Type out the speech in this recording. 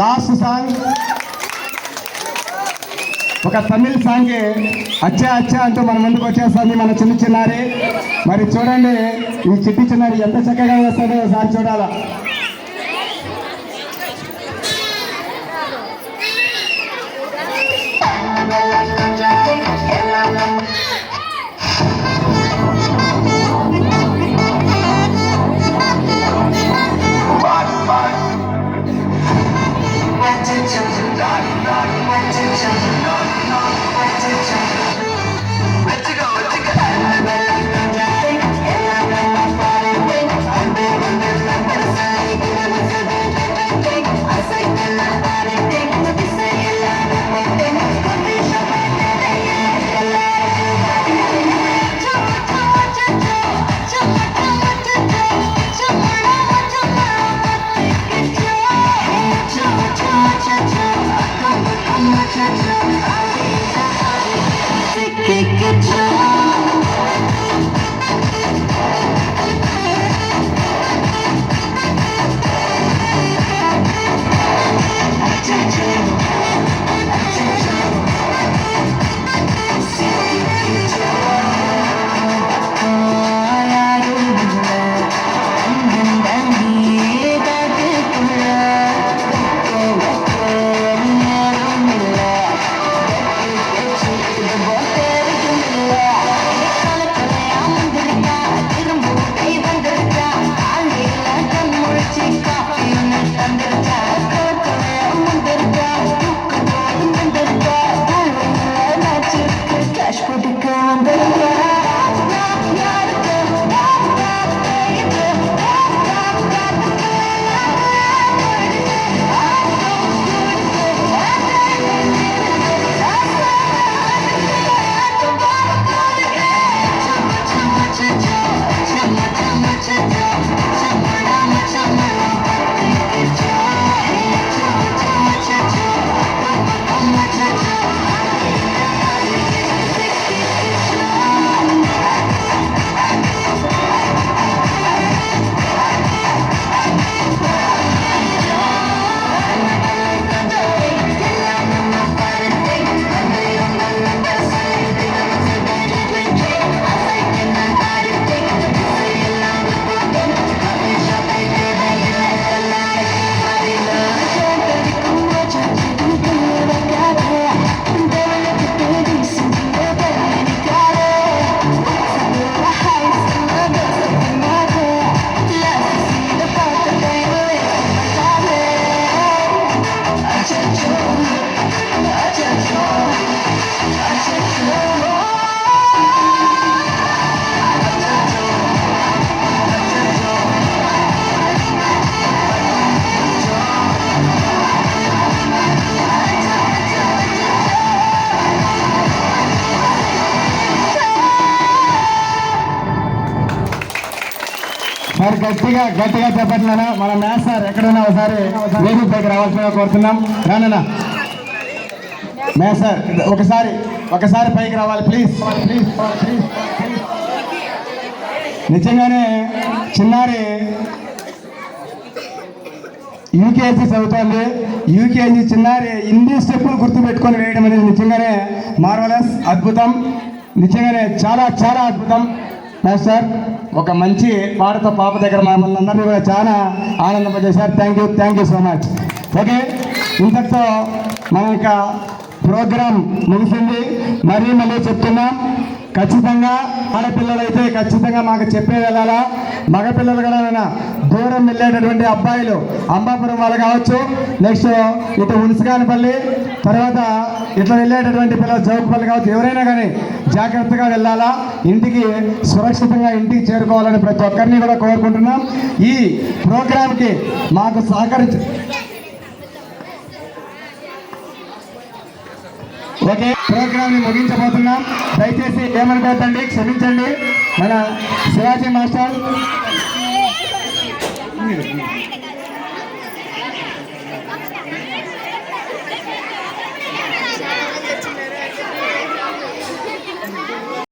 Last song ఒక Tamil song అచ్చా అచ్చా అంటూ మన ముందుకు వచ్చేస్తుంది మన చిన్న చిన్నారి. మరి చూడండి ఈ చిట్టి చిన్నారి ఎంత చక్కగా వేస్తాడో ఒకసారి చూడాలా. Cash మరి గట్టిగా గట్టిగా చెప్పట్లేనా మన మ్యాథ్స్ సార్ ఎక్కడున్నా ఒకసారి వేదిక పైకి రావాల్సిన కోరుతున్నాం. రానన్నా మ్యాథ్స్ సార్ ఒకసారి ఒకసారి పైకి రావాలి ప్లీజ్. ప్లీజ్ ప్లీజ్ నిజంగానే చిన్నారి యూకేజీ చదువుతోంది. యూకేజీ చిన్నారి ఇన్ని స్టెప్పులు గుర్తుపెట్టుకొని వేయడం అనేది నిజంగానే మార్వలస్ అద్భుతం. నిజంగానే చాలా చాలా అద్భుతం. సార్ ఒక మంచి భారత పాప దగ్గర మమ్మల్ని అందరినీ కూడా చాలా ఆనందపరిచేశారు. Thank you thank you so much okay ఇంతటితో మన యొక్క ప్రోగ్రాం ముగిసింది. మరీ మళ్ళీ చెప్తున్నాం. ఖచ్చితంగా ఆడపిల్లలైతే ఖచ్చితంగా మాకు చెప్పే వెళ్ళాలా మగపిల్లలు కూడా దూరం వెళ్ళేటటువంటి అబ్బాయిలు అంబాపురం వాళ్ళు కావచ్చు నెక్స్ట్ ఇటు ఉన్సగానపల్లి తర్వాత ఇట్లా వెళ్ళేటటువంటి పిల్లలు చదువుకోవాలి కావచ్చు ఎవరైనా కానీ జాగ్రత్తగా వెళ్ళాలా. ఇంటికి సురక్షితంగా ఇంటికి చేరుకోవాలని ప్రతి ఒక్కరిని కూడా కోరుకుంటున్నాం. ఈ ప్రోగ్రాంకి మాకు సహకరించ ఓకే ప్రోగ్రామ్ని ముగించబోతున్నాం. దయచేసి ఏమనుకోవద్దండి క్షమించండి. మన శివాజీ మాస్టర్.